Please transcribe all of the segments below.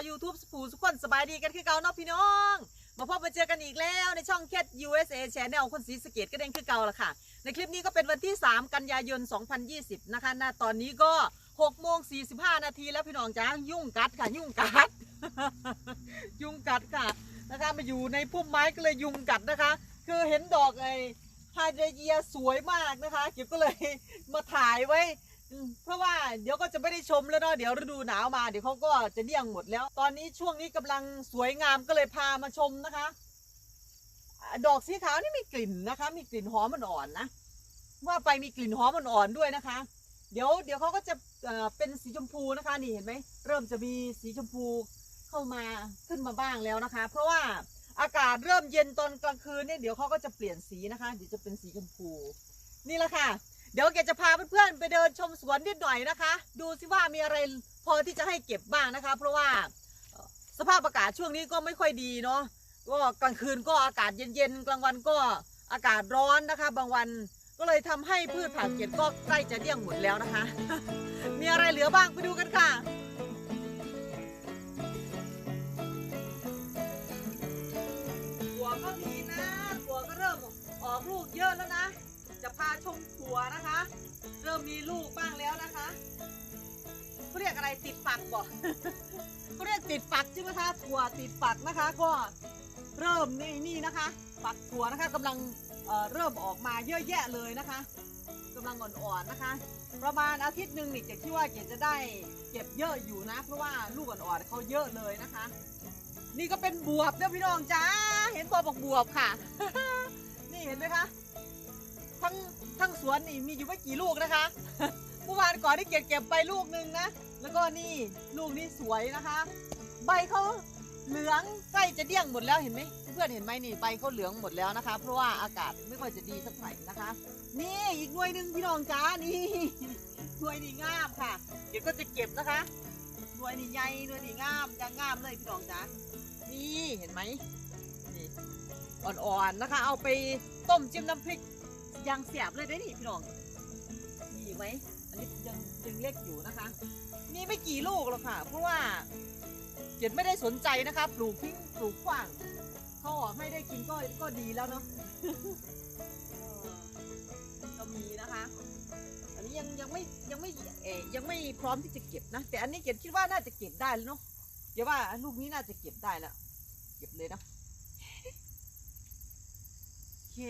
คลับชาว YouTube ผู้ทุกคนสบายดีกันคือเก่าเนาะพี่น้อง มาพบมาเจอกันอีกแล้วในช่องแคท USA Channel คนสีสเกตก็เด้งคือเก่าละค่ะ ในคลิปนี้ก็เป็นวันที่ 3 กันยายน 2020 นะคะณตอนนี้ก็6โมง45 นาทีแล้วพี่น้องจ้ายุ่งกัดค่ะ ยุ่งกัด ยุ่งกัดค่ะนะคะมาอยู่ในพุ่มไม้ก็เลยยุงกัดนะคะ คือเห็นดอกไอไฮเดรเยียสวยมากนะคะเก็บก็เลยมาถ่ายไว้ เพราะว่าเดี๋ยวก็จะไม่ได้ชมแล้วเนาะเดี๋ยวฤดูหนาวมาเดี๋ยวเขาก็จะเดี่ยงหมดแล้ว ตอนนี้ช่วงนี้กำลังสวยงามก็เลยพามาชมนะคะ ดอกสีขาวนี่มีกลิ่นนะคะ มีกลิ่นหอมอ่อนๆนะว่าไปมีกลิ่นหอมอ่อนๆด้วยนะคะ เดี๋ยวเดี๋ยวเขาก็จะเเป็นสีชมพูนะคะนี่เห็นไหมเริ่มจะมีสีชมพูเข้ามาขึ้นมาบ้างแล้วนะคะ เพราะว่าอากาศเริ่มเย็นตอนกลางคืนเนี่ยเดี๋ยวเขาก็จะเปลี่ยนสีนะคะ เดี๋ยวจะเป็นสีชมพู นี่แหละค่ะ เดี๋ยวแกจะพาเพื่อนๆไปเดินชมสวนนิดหน่อยนะคะ ดูสิว่ามีอะไรพอที่จะให้เก็บบ้างนะคะ เพราะว่าสภาพอากาศช่วงนี้ก็ไม่ค่อยดีเนาะก็กลางคืนก็อากาศเย็นๆ กลางวันก็อากาศร้อนนะคะ บางวันก็เลยทำให้พืชผักเก็บก็ใกล้จะเดี่ยงหมดแล้วนะคะ มีอะไรเหลือบ้างไปดูกันค่ะถั่วก็มีนะถั่วก็เริ่มออกลูกเยอะแล้วนะ จะพาชมถั่วนะคะ เริ่มมีลูกบ้างแล้วนะคะเขาเรียกอะไรติดฝักบ่เขาเรียกติดฝักใช่ไหมคะถั่วติดฝักนะคะ ก็เริ่มนี่นี่นะคะ ฝักถั่วนะคะกำลังเเริ่มออกมาเยอะแยะเลยนะคะกำลังอ่อนๆนะคะ ประมาณอาทิตย์หนึ่งนี่เกดคิดว่าเกดจะได้เก็บเยอะอยู่นะ เพราะว่าลูกอ่อนๆเขาเยอะเลยนะคะ นี่ก็เป็นบวบเด้อพี่น้องจ้าเห็นบวบอกบวบค่ะ นี่เห็นไหมคะ ทั้งทั้งสวนนี่มีอยู่ไม่กี่ลูกนะคะเมื่อวานก่อนที่เก็บเก็บไปลูกหนึ่งนะ แล้วก็นี่ลูกนี้สวยนะคะ ใบเขาเหลืองใกล้จะเดี้ยงหมดแล้วเห็นไหมเพื่อนเห็นไหมนี่ใบเขาเหลืองหมดแล้วนะคะ เพราะว่าอากาศไม่ค่อยจะดีสักไหร่นะคะ นี่อีกหน่วยหนึ่งพี่น้องจ้านี่หน่วยนี่งามค่ะ เดี๋ยวก็จะเก็บนะคะหน่วยนี่ใหญ่หน่วยนี่งามจะงามเลยพี่น้องจ้านี่เห็นไหมนี่อ่อนๆนะคะ เอาไปต้มจิ้มน้ำพริก ยางเสียบเลยได้นี่พี่น้องมีไหมอันนี้ยังยังเล็กอยู่นะคะ มีไม่กี่ลูกหรอกค่ะ เพราะว่าเจ็ดไม่ได้สนใจนะคะปลูกทิ้งปลูกขว้างเขาออกให้ได้กินก็ก็ดีแล้วเนาะเออก็มีนะคะ อันนี้ยังยังไม่ยังไม่เอยังไม่พร้อมที่จะเก็บนะ แต่อันนี้เก็บคิดว่าน่าจะเก็บได้แล้วเนาะเดี๋ยวว่าลูกนี้น่าจะเก็บได้แล้วเก็บเลยเนาะโอเค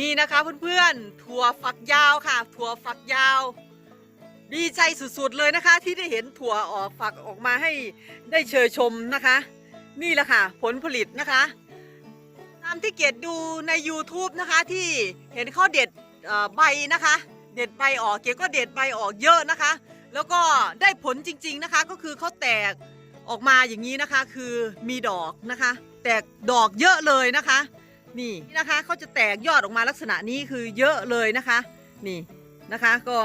นี่นะคะเพื่อนๆถั่วฝักยาวค่ะ ถั่วฝักยาว ดีใจสุดๆเลยนะคะ ที่ได้เห็นถั่วออกฝักออกมาให้ได้เชยชมนะคะ นี่แหละค่ะ ผลผลิตนะคะ ตามที่เกดดูใน YouTube นะคะที่เห็นเขาเด็ดใบนะคะ เด็ดใบออกเกดก็เด็ดใบออกเยอะนะคะ แล้วก็ได้ผลจริง ๆนะคะ ก็คือเขาแตกออกมาอย่างนี้นะคะ คือมีดอกนะคะ แตกดอกเยอะเลยนะคะ นี่นะคะเขาจะแตกยอดออกมาลักษณะนี้คือเยอะเลยนะคะ นี่นะคะก็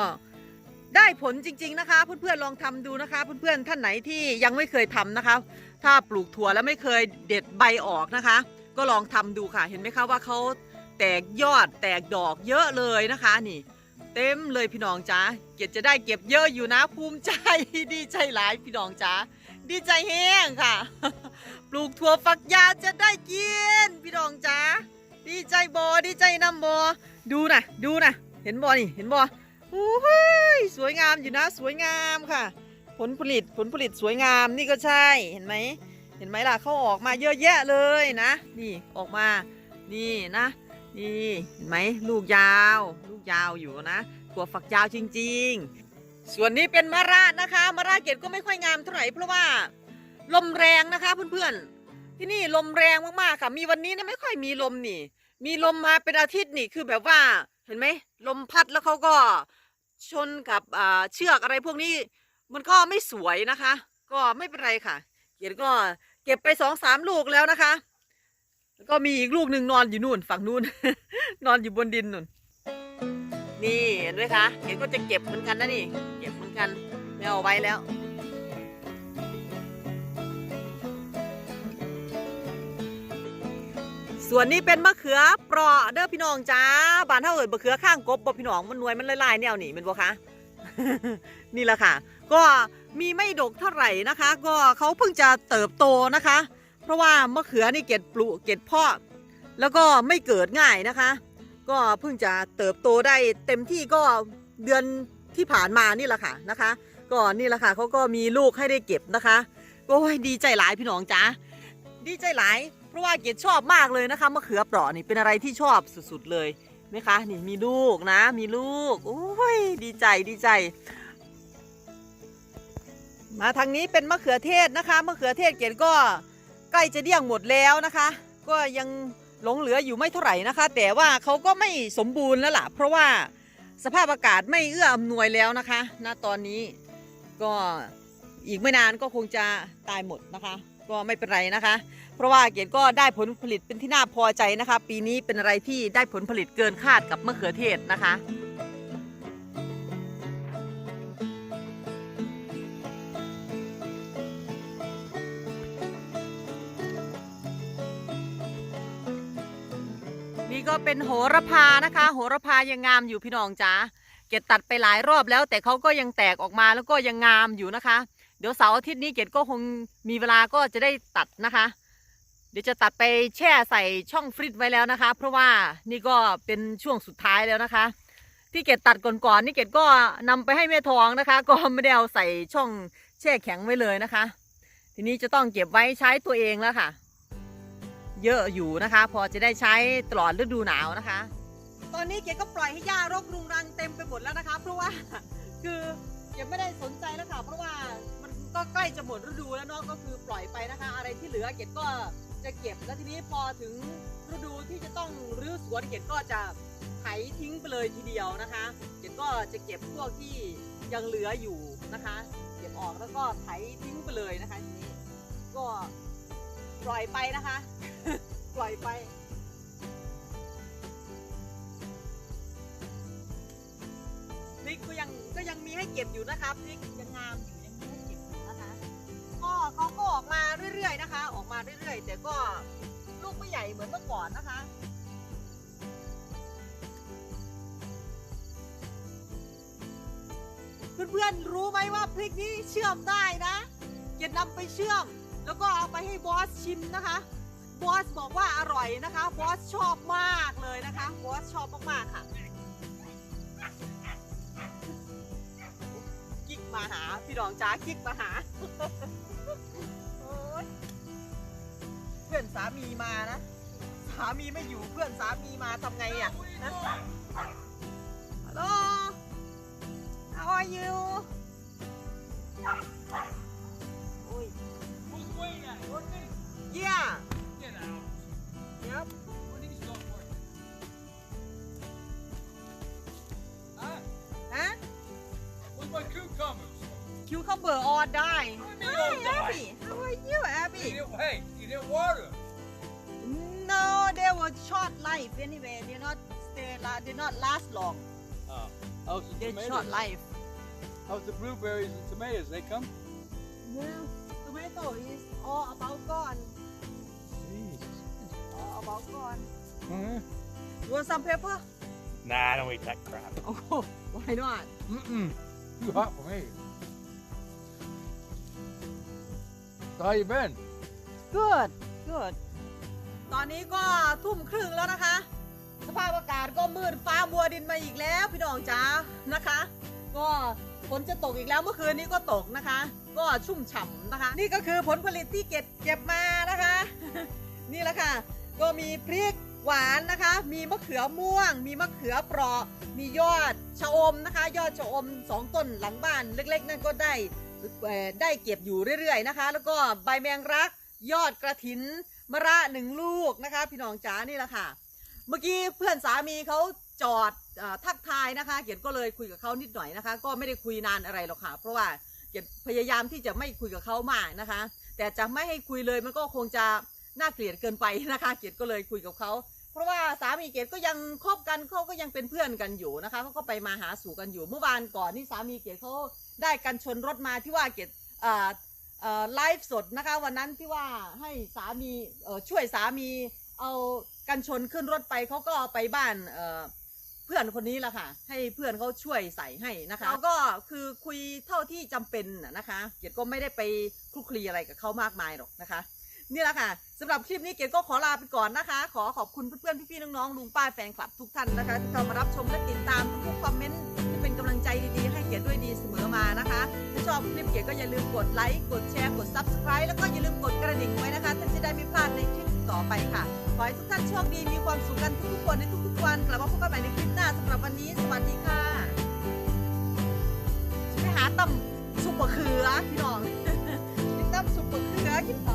ได้ผลจริง ๆ นะคะ เพื่อนๆลองทำดูนะคะ เพื่อนๆท่านไหนที่ยังไม่เคยทำนะคะ ถ้าปลูกถั่วแล้วไม่เคยเด็ดใบออกนะคะ ก็ลองทำดูค่ะ เห็นไหมคะว่าเขาแตกยอดแตกดอกเยอะเลยนะคะนี่ เต็มเลยพี่น้องจ้าเก็บจะได้เก็บเยอะอยู่นะ ภูมิใจดีใจหลายพี่น้องจ้าดีใจแห้งค่ะ ปลูกถั่วฝักยาวจะได้กินพี่น้องจ้าดีใจบอดีใจนำบอดูนะดูนะเห็นบอนี่เห็นบอโอ้ยสวยงามอยู่นะ สวยงามค่ะ ผลผลิตผลผลิตสวยงามนี่ก็ใช่เห็นไหมเห็นไหมล่ะเขาออกมาเยอะแยะเลยนะ นี่ออกมานี่นะ นี่เห็นไหมลูกยาว ลูกยาวอยู่นะถั่วฝักยาวจริง ๆ ส่วนนี้เป็นมะระนะคะมะระเกตก็ไม่ค่อยงามเท่าไหร่เพราะว่าลมแรงนะคะเพื่อนๆที่นี่ลมแรงมากๆค่ะมีวันนี้นะไม่ค่อยมีลมนี่ มีลมมาเป็นอาทิตย์นี่คือแบบว่าเห็นไหมลมพัดแล้วเขาก็ชนกับเชือกอะไรพวกนี้ มันก็ไม่สวยนะคะ ก็ไม่เป็นไรค่ะ เกียรติก็เก็บไปสองสามลูกแล้วนะคะ แล้วก็มีอีกลูกหนึ่งนอนอยู่นู่นฝั่งนู่นนอนอยู่บนดินนู่น นี่เห็นไหมคะ เห็นก็จะเก็บเหมือนกันนะนี่ เก็บเหมือนกันไม่เอาไว้แล้วส่วนนี้เป็นมะเขือเปราะเด้อพี่น้องจ้าบานเท่าเอิดมะเขือข้างกบบ่พี่น้องมันนวยมันลายๆแนวนี่เป็นบ่คะนี่แหละค่ะ ก็มีไม่ดกเท่าไหร่นะคะ ก็เขาเพิ่งจะเติบโตนะคะ เพราะว่ามะเขือนี่เก็ดปลูกเก็ดเพาะแล้วก็ไม่เกิดง่ายนะคะ ก็เพิ่งจะเติบโตได้เต็มที่ก็เดือนที่ผ่านมานี่แหละค่ะนะคะก็นี่แหละค่ะเขาก็มีลูกให้ได้เก็บนะคะโอ้ยดีใจหลายพี่น้องจ้าดีใจหลายเพราะว่าเกดชอบมากเลยนะคะมะเขือเปราะนี่เป็นอะไรที่ชอบสุดๆเลยไหมคะนี่มีลูกนะ มีลูกโอ้ยดีใจดีใจ มาทางนี้เป็นมะเขือเทศนะคะมะเขือเทศเกดก็ ใกล้จะเดี่ยงหมดแล้วนะคะ ก็ยังหลงเหลืออยู่ไม่เท่าไหร่นะคะ แต่ว่าเขาก็ไม่สมบูรณ์แล้วล่ะ เพราะว่าสภาพอากาศไม่เอื้ออำนวยแล้วนะคะณตอนนี้ก็อีกไม่นานก็คงจะตายหมดนะคะ ก็ไม่เป็นไรนะคะ เพราะว่าเกดก็ได้ผลผลิตเป็นที่น่าพอใจนะคะ ปีนี้เป็นอะไรที่ได้ผลผลิตเกินคาดกับมะเขือเทศนะคะ นี่ก็เป็นโหระพานะคะ โหระพายังงามอยู่พี่น้องจ๋าเกดตัดไปหลายรอบแล้ว แต่เขาก็ยังแตกออกมาแล้วก็ยังงามอยู่นะคะ เดี๋ยวเสาร์อาทิตย์นี้เกดก็คงมีเวลาก็จะได้ตัดนะคะ เดี๋ยวจะตัดไปแช่ใส่ช่องฟรีซไว้แล้วนะคะ เพราะว่านี่ก็เป็นช่วงสุดท้ายแล้วนะคะ ที่เกดตัดก่อนๆนี่เกดก็นำไปให้แม่ทองนะคะ ก็ไม่ได้เอาใส่ช่องแช่แข็งไว้เลยนะคะ ทีนี้จะต้องเก็บไว้ใช้ตัวเองแล้วค่ะ เยอะอยู่นะคะ พอจะได้ใช้ตลอดฤดูหนาวนะคะ ตอนนี้เกดก็ปล่อยให้หญ้ารกรุงรังเต็มไปหมดแล้วนะคะ เพราะว่าคือเกดไม่ได้สนใจแล้วค่ะ เพราะว่ามันก็ใกล้จะหมดฤดูแล้วเนาะก็คือปล่อยไปนะคะ อะไรที่เหลือเกดก็จะเก็บแล้วทีนี้พอถึงฤดูที่จะต้องรื้อสวนเกดก็จะไถทิ้งไปเลยทีเดียวนะคะเกดก็จะเก็บพวกที่ยังเหลืออยู่นะคะ เก็บออกแล้วก็ไถทิ้งไปเลยนะคะทีนี้ก็ ปล่อยไปนะคะ ปล่อยไป พริกก็ยังก็ยังมีให้เก็บอยู่นะคะพริกยังงามอยู่ยังมีให้เก็บอยู่นะคะก็เขาก็ออกมาเรื่อยๆนะคะ ออกมาเรื่อยๆ แต่ก็ลูกไม่ใหญ่เหมือนเมื่อก่อนนะคะเพื่อนๆรู้ไหมว่าพริกนี้เชื่อมได้นะเก็บนำไปเชื่อม แล้วก็เอาไปให้บอสชิมนะคะ บอสบอกว่าอร่อยนะคะ บอสชอบมากเลยนะคะ บอสชอบมากๆค่ะ กิ๊กมาหา พี่รองจ้ากิ๊กมาหาเพื่อนสามีมานะ สามีไม่อยู่เพื่อนสามีมาทำไงอะนะฮัลโหล how are you pointing at it. Yeah. Get out. Yep. Where did these go for? Huh? Huh? Where's my cucumbers? Cucumber all dying. I mean, Hi, all dying. Abby. How are you, Abby? You didn't, hey, you didn't water. No, they were short life anyway. They not stay. they did not last long. Oh. Oh, so they're short life. How's the blueberries and tomatoes? They come? Yeah. Tomato is all about gone Jesus. all about gone Uh-huh. you want some pepper Nah, I don't eat that crap. oh why not Mm-mm. Too hot for me. So how you been? good good ตอนนี้ก็ทุ่มครึ่งแล้วนะคะ สภาพอากาศก็มืดฟ้ามัวดินมาอีกแล้วพี่น้องจ้านะคะ ก็ ฝนจะตกอีกแล้วเมื่อคืนนี้ก็ตกนะคะ ก็ชุ่มฉ่ำนะคะ นี่ก็คือผลผลิตที่เก็บเก็บมานะคะ นี่แหละค่ะ ก็มีพริกหวานนะคะ มีมะเขือม่วง มีมะเขือเปราะ มียอดชะอมนะคะ ยอดชะอมสองต้นหลังบ้านเล็ก ๆ นั่นก็ได้ได้เก็บอยู่เรื่อยๆนะคะ แล้วก็ใบแมงรัก ยอดกระถินมะระหนึ่งลูกนะคะ พี่น้องจ๋านี่แหละค่ะ เมื่อกี้เพื่อนสามีเขา จอดอทักทายนะคะเกียรติก็เลยคุยกับเขานิดหน่อยนะคะ ก็ไม่ได้คุยนานอะไรหรอกค่ะ เพราะว่าเกียรติพยายามที่จะไม่คุยกับเขามากนะคะ แต่จะไม่ให้คุยเลยมันก็คงจะน่าเกลียดเกินไปนะคะ เกียรติก็เลยคุยกับเขาเพราะว่าสามีเกดก็ยังคบกันเขาก็ยังเป็นเพื่อนกันอยู่นะคะเขาก็ไปมาหาสู่กันอยู่เมื่อวานก่อนที่สามีเกดเขาได้กันชนรถมาที่ว่าเกดเอ่อเอ่อไลฟ์สดนะคะวันนั้นที่ว่าให้สามีช่วยสามีเอากันชนขึ้นรถไปเขาก็ไปบ้าน เอ่อเพื่อนคนนี้แหละค่ะ ให้เพื่อนเขาช่วยใส่ให้นะคะแล้วก็คือคุยเท่าที่จำเป็นน่ะนะคะ เกียรติก็ไม่ได้ไปคลุกคลีอะไรกับเขามากมายหรอกนะคะ นี่แหละค่ะสำหรับคลิปนี้เกียรติก็ขอลาไปก่อนนะคะ ขอขอบคุณเพื่อนๆพี่ๆน้องๆลุงป้าแฟนคลับทุกท่านนะคะที่เข้ามารับชมและติดตามทุกๆคอมเมนต์ที่เป็นกำลังใจดีๆ ให้เกียรติด้วยดีเสมอมานะคะถ้าชอบคลิปเกียรติก็อย่าลืมกดไลค์กดแชร์กด subscribe แล้วก็อย่าลืมกดกระดิ่งไว้นะคะท่านจะได้ไม่พลาดในคลิป ต่อไปค่ะ ขอให้ทุกท่านโชคดีมีความสุขกันทุกๆคนในทุกๆวันกลับมาพบกันใหม่ในคลิปหน้าสำหรับวันนี้ สวัสดีค่ะไปหาตำซุปมะเขือพี่น้องกินตำซุปมะเขือกินต่อ